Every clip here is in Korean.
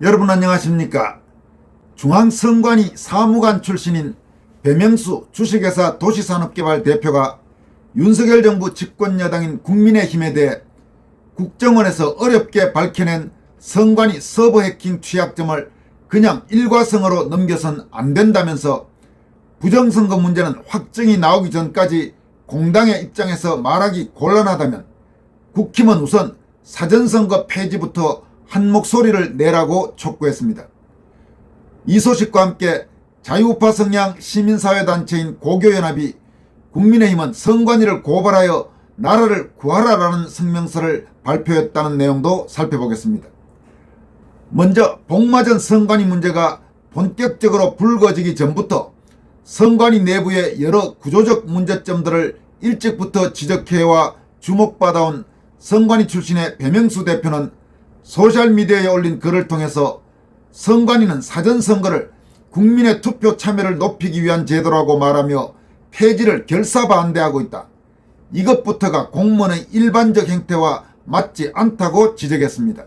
여러분 안녕하십니까? 중앙선관위 사무관 출신인 배명수 주식회사 도시산업개발 대표가 윤석열 정부 집권여당인 국민의힘에 대해 국정원에서 어렵게 밝혀낸 선관위 서버 해킹 취약점을 그냥 일과성으로 넘겨선 안 된다면서 부정선거 문제는 확정이 나오기 전까지 공당의 입장에서 말하기 곤란하다면 국힘은 우선 사전선거 폐지부터 한 목소리를 내라고 촉구했습니다. 이 소식과 함께 자유우파 성향 시민사회단체인 고교연합이 국민의힘은 선관위를 고발하여 나라를 구하라라는 성명서를 발표했다는 내용도 살펴보겠습니다. 먼저 복마전 선관위 문제가 본격적으로 불거지기 전부터 선관위 내부의 여러 구조적 문제점들을 일찍부터 지적해와 주목받아온 선관위 출신의 배명수 대표는 소셜미디어에 올린 글을 통해서 선관위는 사전선거를 국민의 투표 참여를 높이기 위한 제도라고 말하며 폐지를 결사반대하고 있다. 이것부터가 공무원의 일반적 행태와 맞지 않다고 지적했습니다.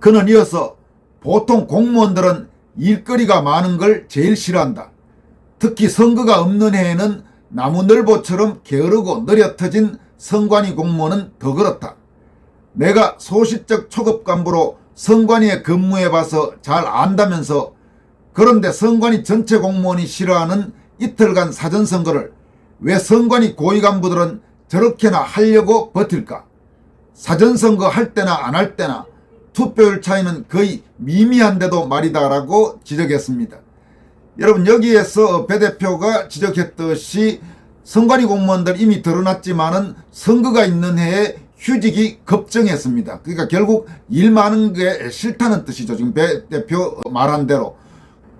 그는 이어서 보통 공무원들은 일거리가 많은 걸 제일 싫어한다. 특히 선거가 없는 해에는 나무늘보처럼 게으르고 느려터진 선관위 공무원은 더 그렇다. 내가 소시적 초급 간부로 선관위에 근무해봐서 잘 안다면서 그런데 선관위 전체 공무원이 싫어하는 이틀간 사전선거를 왜 선관위 고위 간부들은 저렇게나 하려고 버틸까? 사전선거 할 때나 안 할 때나 투표율 차이는 거의 미미한데도 말이다라고 지적했습니다. 여러분 여기에서 배 대표가 지적했듯이 선관위 공무원들 이미 드러났지만은 선거가 있는 해에 휴직이 급증했습니다. 그러니까 결국 일 많은 게 싫다는 뜻이죠. 지금 배 대표 말한 대로.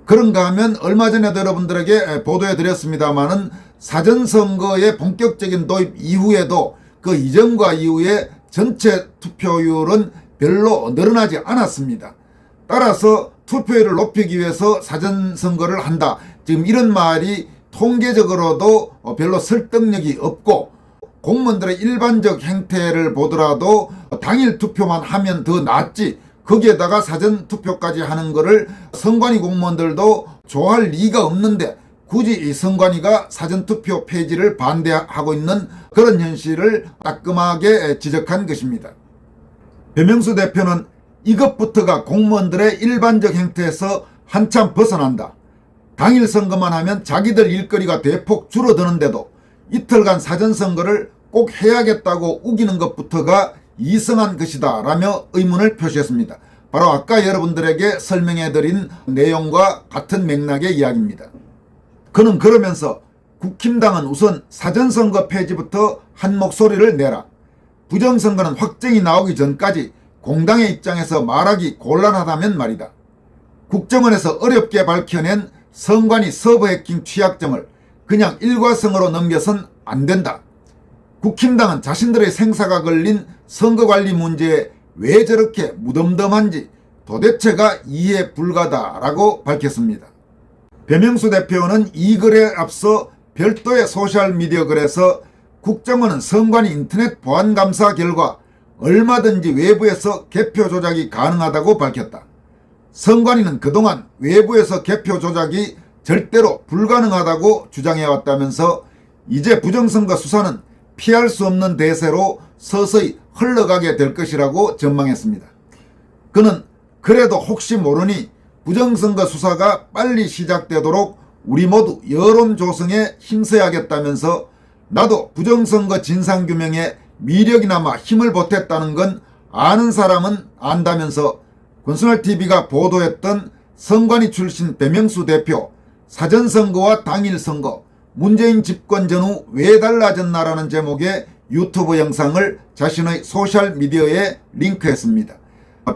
그런가 하면 얼마 전에도 여러분들에게 보도해 드렸습니다마는 사전선거의 본격적인 도입 이후에도 그 이전과 이후에 전체 투표율은 별로 늘어나지 않았습니다. 따라서 투표율을 높이기 위해서 사전선거를 한다. 지금 이런 말이 통계적으로도 별로 설득력이 없고 공무원들의 일반적 행태를 보더라도 당일 투표만 하면 더 낫지 거기에다가 사전 투표까지 하는 거를 선관위 공무원들도 좋아할 리가 없는데 굳이 이 선관위가 사전 투표 폐지를 반대하고 있는 그런 현실을 따끔하게 지적한 것입니다. 배명수 대표는 이것부터가 공무원들의 일반적 행태에서 한참 벗어난다. 당일 선거만 하면 자기들 일거리가 대폭 줄어드는데도 이틀간 사전선거를 꼭 해야겠다고 우기는 것부터가 이성한 것이다 라며 의문을 표시했습니다. 바로 아까 여러분들에게 설명해드린 내용과 같은 맥락의 이야기입니다. 그는 그러면서 국힘당은 우선 사전선거 폐지부터 한 목소리를 내라. 부정선거는 확정이 나오기 전까지 공당의 입장에서 말하기 곤란하다면 말이다. 국정원에서 어렵게 밝혀낸 선관위 서버 해킹 취약점을 그냥 일과성으로 넘겨선 안 된다. 국힘당은 자신들의 생사가 걸린 선거관리 문제에 왜 저렇게 무덤덤한지 도대체가 이해 불가다라고 밝혔습니다. 배명수 대표는 이 글에 앞서 별도의 소셜미디어 글에서 국정원은 선관위 인터넷 보안 감사 결과 얼마든지 외부에서 개표 조작이 가능하다고 밝혔다. 선관위는 그동안 외부에서 개표 조작이 절대로 불가능하다고 주장해왔다면서 이제 부정선거 수사는 피할 수 없는 대세로 서서히 흘러가게 될 것이라고 전망했습니다. 그는 그래도 혹시 모르니 부정선거 수사가 빨리 시작되도록 우리 모두 여론 조성에 힘써야겠다면서 나도 부정선거 진상규명에 미력이나마 힘을 보탰다는 건 아는 사람은 안다면서 권순할TV가 보도했던 선관위 출신 배명수 대표 사전선거와 당일선거 문재인 집권 전후 왜 달라졌나라는 제목의 유튜브 영상을 자신의 소셜미디어에 링크했습니다.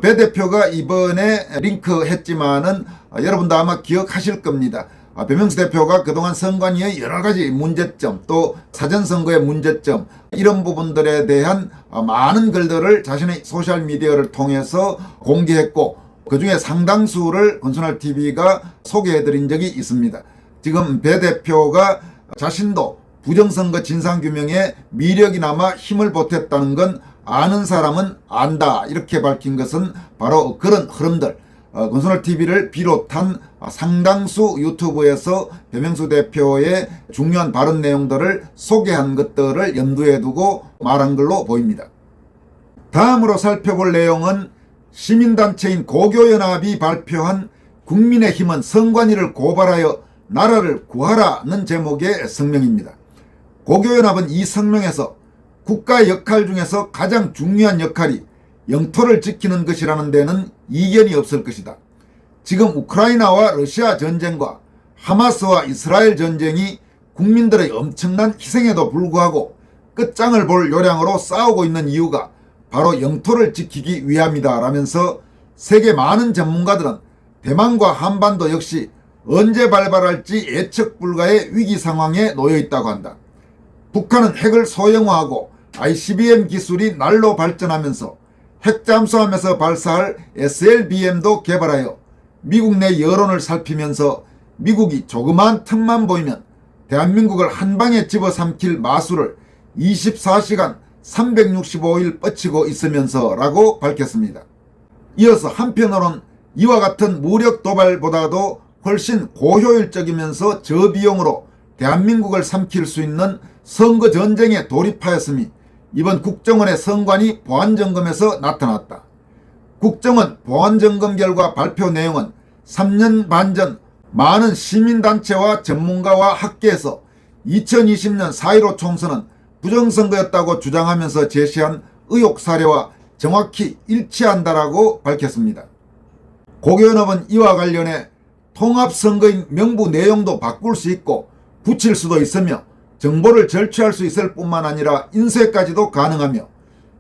배 대표가 이번에 링크했지만은 여러분도 아마 기억하실 겁니다. 배명수 대표가 그동안 선관위의 여러 가지 문제점 또 사전선거의 문제점 이런 부분들에 대한 많은 글들을 자신의 소셜미디어를 통해서 공개했고 그 중에 상당수를 권순할 TV가 소개해드린 적이 있습니다. 지금 배 대표가 자신도 부정선거 진상규명에 미력이 남아 힘을 보탰다는 건 아는 사람은 안다 이렇게 밝힌 것은 바로 그런 흐름들 어, 건설 TV를 비롯한 상당수 유튜브에서 배명수 대표의 중요한 발언 내용들을 소개한 것들을 염두에 두고 말한 걸로 보입니다. 다음으로 살펴볼 내용은 시민단체인 고교연합이 발표한 국민의힘은 선관위를 고발하여 나라를 구하라는 제목의 성명입니다. 고교연합은 이 성명에서 국가 역할 중에서 가장 중요한 역할이 영토를 지키는 것이라는 데는 이견이 없을 것이다. 지금 우크라이나와 러시아 전쟁과 하마스와 이스라엘 전쟁이 국민들의 엄청난 희생에도 불구하고 끝장을 볼 요량으로 싸우고 있는 이유가 바로 영토를 지키기 위함이다 라면서 세계 많은 전문가들은 대만과 한반도 역시 언제 발발할지 예측 불가의 위기 상황에 놓여 있다고 한다. 북한은 핵을 소형화하고 ICBM 기술이 날로 발전하면서 핵 잠수함에서 발사할 SLBM도 개발하여 미국 내 여론을 살피면서 미국이 조그마한 틈만 보이면 대한민국을 한 방에 집어삼킬 마술을 24시간 365일 뻗치고 있으면서 라고 밝혔습니다. 이어서 한편으론 이와 같은 무력 도발보다도 훨씬 고효율적이면서 저비용으로 대한민국을 삼킬 수 있는 선거 전쟁에 돌입하였음이 이번 국정원의 선관위 보안점검에서 나타났다. 국정원 보안점검 결과 발표 내용은 3년 반 전 많은 시민단체와 전문가와 학계에서 2020년 4.15 총선은 부정선거였다고 주장하면서 제시한 의혹 사례와 정확히 일치한다라고 밝혔습니다. 고교연합은 이와 관련해 통합선거인 명부 내용도 바꿀 수 있고 붙일 수도 있으며 정보를 절취할 수 있을 뿐만 아니라 인쇄까지도 가능하며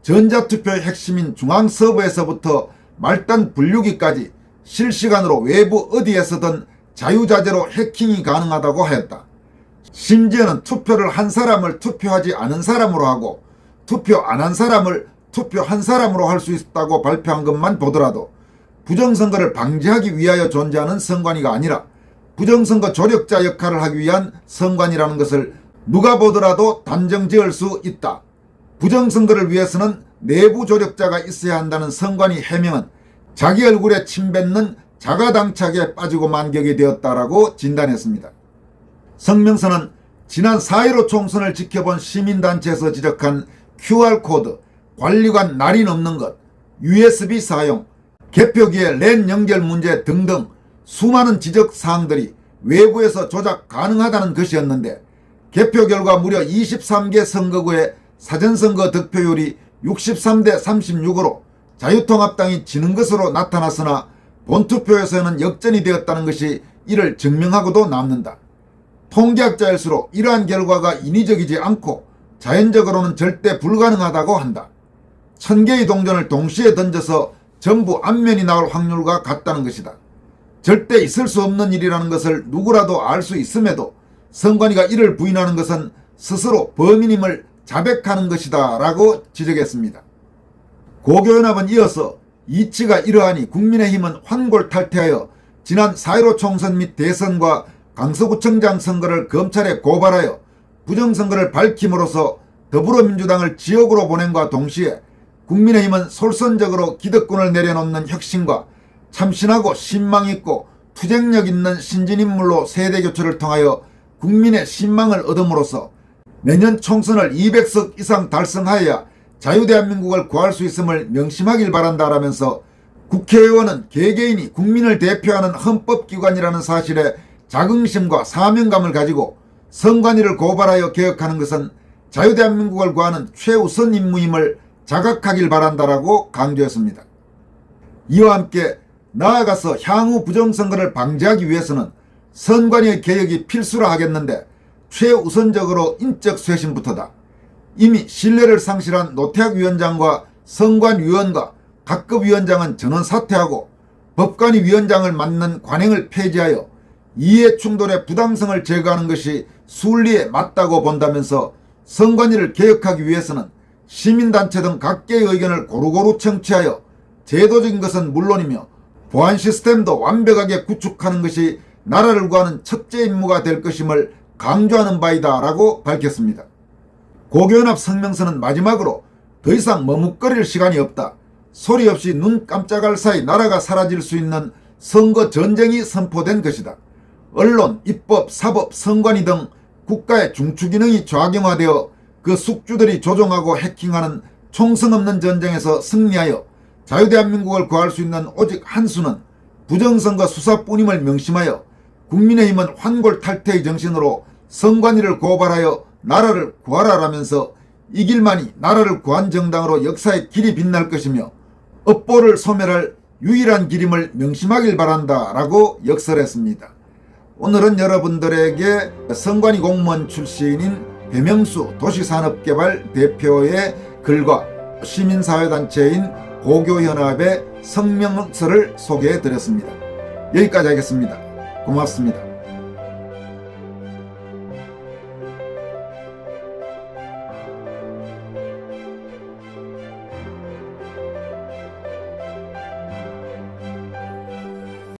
전자투표의 핵심인 중앙 서버에서부터 말단 분류기까지 실시간으로 외부 어디에서든 자유자재로 해킹이 가능하다고 하였다. 심지어는 투표를 한 사람을 투표하지 않은 사람으로 하고 투표 안 한 사람을 투표한 사람으로 할 수 있다고 발표한 것만 보더라도 부정선거를 방지하기 위하여 존재하는 선관위가 아니라 부정선거 조력자 역할을 하기 위한 선관위라는 것을 누가 보더라도 단정 지을 수 있다. 부정선거를 위해서는 내부 조력자가 있어야 한다는 선관위 해명은 자기 얼굴에 침 뱉는 자가당착에 빠지고 만격이 되었다라고 진단했습니다. 성명서는 지난 4.15 총선을 지켜본 시민단체에서 지적한 QR코드, 관리관 날인 없는 것, USB 사용, 개표기의 랜 연결 문제 등등 수많은 지적 사항들이 외부에서 조작 가능하다는 것이었는데 개표 결과 무려 23개 선거구의 사전선거 득표율이 63대 36으로 자유통합당이 지는 것으로 나타났으나 본투표에서는 역전이 되었다는 것이 이를 증명하고도 남는다. 통계학자일수록 이러한 결과가 인위적이지 않고 자연적으로는 절대 불가능하다고 한다. 천 개의 동전을 동시에 던져서 전부 앞면이 나올 확률과 같다는 것이다. 절대 있을 수 없는 일이라는 것을 누구라도 알 수 있음에도 선관위가 이를 부인하는 것은 스스로 범인임을 자백하는 것이다 라고 지적했습니다. 고교연합은 이어서 이치가 이러하니 국민의힘은 환골탈태하여 지난 4.15 총선 및 대선과 강서구청장 선거를 검찰에 고발하여 부정선거를 밝힘으로써 더불어민주당을 지역으로 보낸과 동시에 국민의힘은 솔선적으로 기득권을 내려놓는 혁신과 참신하고 신망있고 투쟁력 있는 신진인물로 세대교체를 통하여 국민의 신망을 얻음으로써 내년 총선을 200석 이상 달성하여야 자유대한민국을 구할 수 있음을 명심하길 바란다라면서 국회의원은 개개인이 국민을 대표하는 헌법기관이라는 사실에 자긍심과 사명감을 가지고 선관위를 고발하여 개혁하는 것은 자유대한민국을 구하는 최우선 임무임을 자각하길 바란다라고 강조했습니다. 이와 함께 나아가서 향후 부정선거를 방지하기 위해서는 선관위의 개혁이 필수라 하겠는데 최우선적으로 인적 쇄신부터다. 이미 신뢰를 상실한 노태학 위원장과 선관위원과 각급 위원장은 전원 사퇴하고 법관위 위원장을 맡는 관행을 폐지하여 이해 충돌의 부당성을 제거하는 것이 순리에 맞다고 본다면서 선관위를 개혁하기 위해서는 시민단체 등 각계의 의견을 고루고루 청취하여 제도적인 것은 물론이며 보안 시스템도 완벽하게 구축하는 것이 나라를 구하는 첫째 임무가 될 것임을 강조하는 바이다라고 밝혔습니다. 고교연합 성명서는 마지막으로 더 이상 머뭇거릴 시간이 없다. 소리 없이 눈 깜짝할 사이 나라가 사라질 수 있는 선거 전쟁이 선포된 것이다. 언론, 입법, 사법, 선관위 등 국가의 중추기능이 좌경화되어 그 숙주들이 조종하고 해킹하는 총성 없는 전쟁에서 승리하여 자유대한민국을 구할 수 있는 오직 한 수는 부정선거 수사뿐임을 명심하여 국민의힘은 환골탈태의 정신으로 선관위를 고발하여 나라를 구하라라면서 이 길만이 나라를 구한 정당으로 역사의 길이 빛날 것이며 업보를 소멸할 유일한 길임을 명심하길 바란다라고 역설했습니다. 오늘은 여러분들에게 선관위 공무원 출신인 배명수 도시산업개발 대표의 글과 시민사회단체인 고교연합의 성명서를 소개해 드렸습니다. 여기까지 하겠습니다. 고맙습니다.